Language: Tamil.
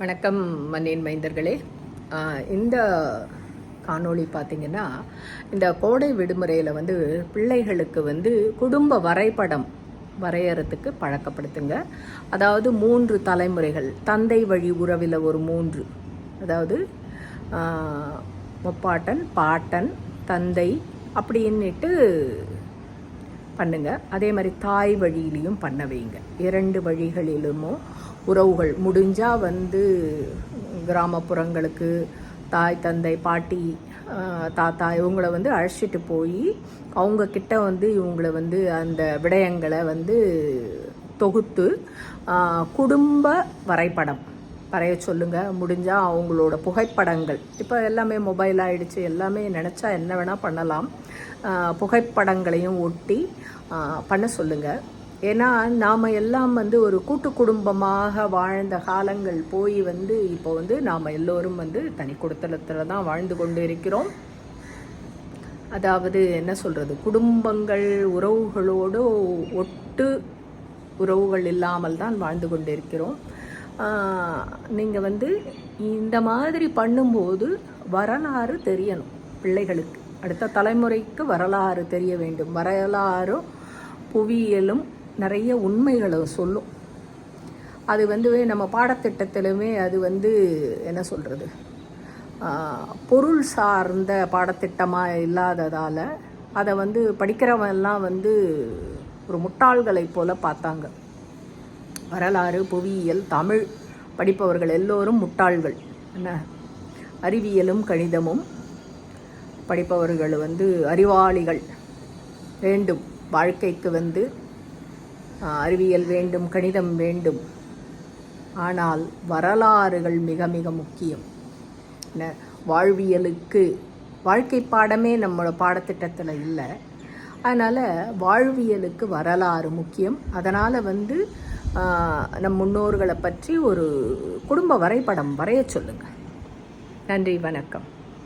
வணக்கம் மண்ணின் மைந்தர்களே. இந்த காணொளி பார்த்தீங்கன்னா இந்த கோடை விடுமுறையில் வந்து பிள்ளைகளுக்கு வந்து குடும்ப வரைபடம் வரையறதுக்கு பழக்கப்படுத்துங்க. அதாவது மூன்று தலைமுறைகள் தந்தை வழி உறவில் ஒரு மூன்று. அதாவது முப்பாட்டன் பாட்டன் தந்தை அப்படின்னுட்டு பண்ணுங்க. அதே மாதிரி தாய் வழியிலையும் பண்ண வைங்க. இரண்டு வழிகளிலுமோ உறவுகள் முடிஞ்சால் வந்து கிராமப்புறங்களுக்கு தாய் தந்தை பாட்டி தாத்தா இவங்கள வந்து அழைச்சிட்டு போய் அவங்கக்கிட்ட வந்து இவங்களை வந்து அந்த விடயங்களை வந்து தொகுத்து குடும்ப வரைபடம் வரைய சொல்லுங்கள் முடிஞ்சால் அவங்களோட புகைப்படங்கள். இப்போ எல்லாமே மொபைல் ஆகிடுச்சு எல்லாமே நினச்சா என்ன வேணால் பண்ணலாம். புகைப்படங்களையும் ஒட்டி பண்ண சொல்லுங்கள் ஏன்னா நாம் எல்லாம் வந்து ஒரு கூட்டு குடும்பமாக வாழ்ந்த காலங்கள் போய் வந்து இப்போ வந்து நாம் எல்லோரும் வந்து தனி குடுத்தலத்தில் தான் வாழ்ந்து கொண்டு இருக்கிறோம் அதாவது என்ன சொல்கிறது குடும்பங்கள் உறவுகளோடு ஒட்டு உறவுகள் இல்லாமல் தான் வாழ்ந்து கொண்டு இருக்கிறோம் நீங்கள் வந்து இந்த மாதிரி பண்ணும்போது வரலாறு தெரியணும் பிள்ளைகளுக்கு. அடுத்த தலைமுறைக்கு வரலாறு தெரிய வேண்டும். வரலாறும் புவியியலும் நிறைய உண்மைகளை சொல்லும். அது வந்து நம்ம பாடத்திட்டத்திலுமே அது வந்து என்ன சொல்கிறது பொருள் சார்ந்த பாடத்திட்டமாக இல்லாததால் அதை வந்து படிக்கிறவன் எல்லாம் வந்து ஒரு முட்டாள்களைப் போல் பார்த்தாங்க. வரலாறு புவியியல் தமிழ் படிப்பவர்கள் எல்லோரும் முட்டாள்கள். என்ன? அறிவியலும் கணிதமும் படிப்பவர்கள் வந்து அறிவாளிகள். வேண்டும். வாழ்க்கைக்கு வந்து அறிவியல் வேண்டும் கணிதம் வேண்டும். ஆனால் வரலாறுகள் மிக மிக முக்கியம். என்ன? வாழ்வியலுக்கு வாழ்க்கை பாடமே நம்மளோட பாடத்திட்டத்தில் இல்லை. அதனால் வாழ்வியலுக்கு வரலாறு முக்கியம். அதனால் வந்து நம் முன்னோர்களை பற்றி ஒரு குடும்ப வரைபடம் வரைய சொல்லுங்கள். நன்றி வணக்கம்.